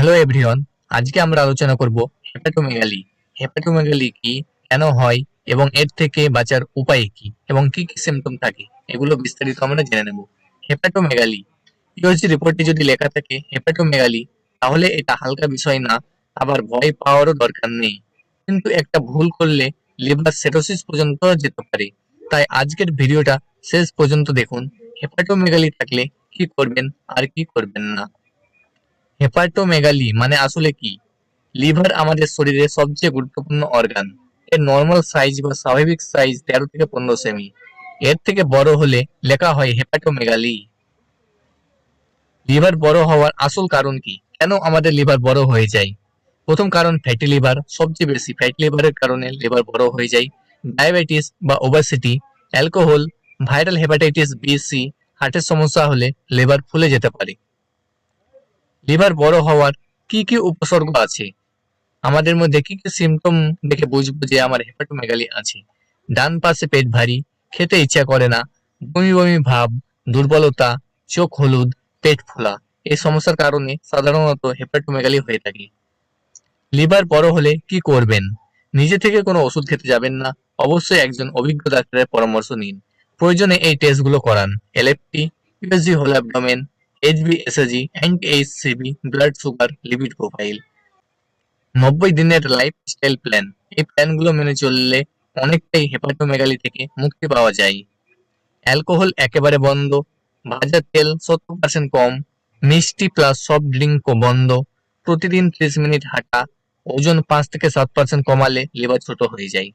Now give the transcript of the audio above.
Hello everyone আজকে আমরা আলোচনা করব হেপাটোমেগালি হেপাটোমেগালি কি, কেন হয়, এবং এর থেকে বাঁচার উপায় কি, এবং কি কি সিমটম থাকে, এগুলো বিস্তারিত আমরা জেনে নেব। হেপাটোমেগালি ইউএসজি রিপোর্টে যদি লেখা থাকে হেপাটোমেগালি তাহলে এটা হালকা বিষয় না, আবার ভয় পাওয়ারও দরকার নেই। কিন্তু একটা ভুল করলে লিভার সেটোসিস পর্যন্ত যেতে পারে। তাই আজকের ভিডিওটা শেষ পর্যন্ত দেখুন হেপাটোমেগালি থাকলে কি করবেন আর কি করবেন না। হেপাটোমেগালি মানে আসলে কি? লিভার আমাদের শরীরে সবচেয়ে গুরুত্বপূর্ণ অর্গান এর নর্মাল সাইজ বা স্বাভাবিক সাইজ তেরো থেকে পনেরো সেমি এর থেকে বড় হলে লেখা হয় হেপাটোমেগালি লিভার বড় হওয়ার আসল কারণ কি? কেন আমাদের লিভার বড় হয়ে যায়? প্রথম কারণ ফ্যাটি লিভার সবচেয়ে বেশি ফ্যাটি লিভারের কারণে লিভার বড় হয়ে যায়। ডায়াবেটিস বা obesity alcohol viral hepatitis B C হার্টের সমস্যা হলে লিভার ফুলে যেতে পারে। লিভার বড় হওয়ার কি কি উপসর্গ আছে? আমাদের মধ্যে কি কি সিমটম দেখে বুঝব যে আমার হেপাটোমেগালি আছে? ডান পাশে পেট ভারী, খেতে ইচ্ছা করে না, বমি বমি ভাব, দুর্বলতা, চোখ হলুদ, পেট ফোলা, এই সমস্যার কারণে সাধারণত হেপাটোমেগালি হয়ে থাকে। লিভার বড় হলে কি করবেন? নিজে থেকে কোনো ওষুধ খেতে যাবেন না, অবশ্যই একজন অভিজ্ঞ ডাক্তারের পরামর্শ নিন। প্রয়োজনে এই টেস্টগুলো করান। LFT USG whole abdomen এইচবিএসএজি and HCV blood sugar lipid profile নব্বই দিনের লাইফস্টাইল প্ল্যান এই প্ল্যানগুলো মেনে চললে অনেকটাই হেপাটোমেগালি থেকে মুক্তি পাওয়া যায়। অ্যালকোহল একেবারে বন্ধ ভাজা তেল সত্তর পার্সেন্ট কম, মিষ্টি প্লাস সফট ড্রিঙ্ক বন্ধ। প্রতিদিন ত্রিশ মিনিট হাঁটা, ওজন পাঁচ থেকে সাত পার্সেন্ট কমালে লিভার ছোট হয়ে যায়।